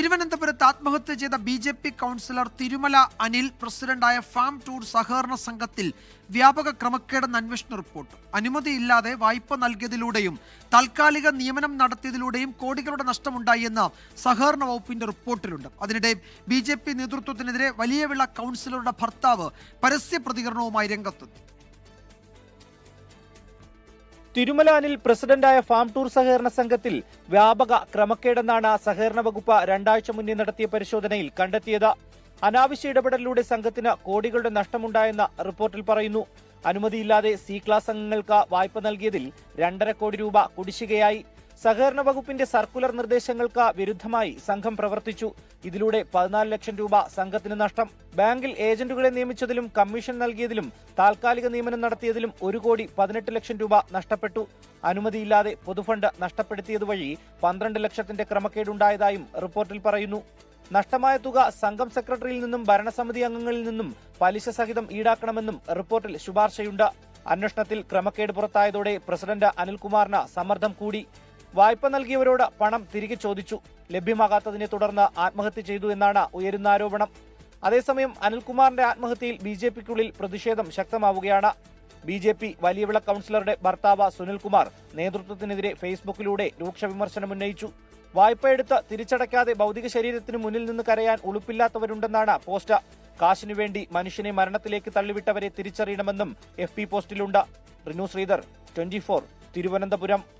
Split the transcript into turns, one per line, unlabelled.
തിരുവനന്തപുരത്ത് ആത്മഹത്യ ചെയ്ത B J P councillor Thirumala Anil പ്രസിഡന്റായ ഫാം ടൂർ സഹകരണ സംഘത്തിൽ വ്യാപക ക്രമക്കേടെന്ന് അന്വേഷണ റിപ്പോർട്ട്. അനുമതിയില്ലാതെ വായ്പ നൽകിയതിലൂടെയും താൽക്കാലിക നിയമനം നടത്തിയതിലൂടെയും കോടികളുടെ നഷ്ടമുണ്ടായി എന്ന് സഹകരണ വകുപ്പിന്റെ റിപ്പോർട്ടിലുണ്ട്. അതിനിടെ ബി നേതൃത്വത്തിനെതിരെ വലിയ വിള കൗൺസിലറുടെ ഭർത്താവ് പരസ്യ പ്രതികരണവുമായി രംഗത്തെത്തി.
തിരുമലാനിൽ പ്രസിഡന്റായ ഫാം ടൂർ സഹകരണ സംഘത്തിൽ വ്യാപക ക്രമക്കേടെന്നാണ് സഹകരണ വകുപ്പ് രണ്ടാഴ്ച മുന്നേ നടത്തിയ പരിശോധനയിൽ കണ്ടെത്തിയത്. അനാവശ്യ ഇടപെടലിലൂടെ സംഘത്തിന് കോടികളുടെ നഷ്ടമുണ്ടായെന്ന റിപ്പോർട്ടിൽ പറയുന്നു. അനുമതിയില്ലാതെ സി ക്ലാസ് അംഗങ്ങൾക്ക് വായ്പ നൽകിയതിൽ രണ്ടര കോടി രൂപ കുടിശ്ശികയായി. സഹകരണ വകുപ്പിന്റെ സർക്കുലർ നിർദ്ദേശങ്ങൾക്ക് വിരുദ്ധമായി സംഘം പ്രവർത്തിച്ചു. ഇതിലൂടെ പതിനാല് ലക്ഷം രൂപ സംഘത്തിന് നഷ്ടം. ബാങ്കിൽ ഏജന്റുകളെ നിയമിച്ചതിലും കമ്മീഷൻ നൽകിയതിലും താൽക്കാലിക നിയമനം നടത്തിയതിലും ഒരു കോടി പതിനെട്ട് ലക്ഷം രൂപ നഷ്ടപ്പെട്ടു. അനുമതിയില്ലാതെ പൊതുഫണ്ട് നഷ്ടപ്പെടുത്തിയതുവഴി പന്ത്രണ്ട് ലക്ഷത്തിന്റെ ക്രമക്കേടുണ്ടായതായും റിപ്പോർട്ടിൽ പറയുന്നു. നഷ്ടമായ തുക സംഘം സെക്രട്ടറിയിൽ നിന്നും ഭരണസമിതി അംഗങ്ങളിൽ നിന്നും പലിശ സഹിതം ഈടാക്കണമെന്നും റിപ്പോർട്ടിൽ ശുപാർശയുണ്ട്. അന്വേഷണത്തിൽ ക്രമക്കേട് പുറത്തായതോടെ പ്രസിഡന്റ് അനിൽകുമാറിന് സമ്മർദ്ദം കൂടി. വായ്പ നൽകിയവരോട് പണം തിരികെ ചോദിച്ചു. ലഭ്യമാകാത്തതിനെ തുടർന്ന് ആത്മഹത്യ ചെയ്തു എന്നാണ് ഉയരുന്ന ആരോപണം. അതേസമയം അനിൽകുമാറിന്റെ ആത്മഹത്യയിൽ ബി ജെ പിക്കുള്ളിൽ പ്രതിഷേധം ശക്തമാവുകയാണ്. ബി ജെ പി വലിയവിള കൌൺസിലറുടെ ഭർത്താവ് സുനിൽകുമാർ നേതൃത്വത്തിനെതിരെ ഫേസ്ബുക്കിലൂടെ രൂക്ഷ വിമർശനം ഉന്നയിച്ചു. വായ്പയെടുത്ത് തിരിച്ചടയ്ക്കാതെ ഭൗതിക ശരീരത്തിന് മുന്നിൽ നിന്ന് കരയാൻ ഉളുപ്പില്ലാത്തവരുണ്ടെന്നാണ് പോസ്റ്റ് കാശിനു വേണ്ടി മനുഷ്യനെ മരണത്തിലേക്ക് തള്ളിവിട്ടവരെ തിരിച്ചറിയണമെന്നും എഫ് പി പോസ്റ്റിലുണ്ട്. റിനു ശ്രീധർ ട്വന്റി തിരുവനന്തപുരം.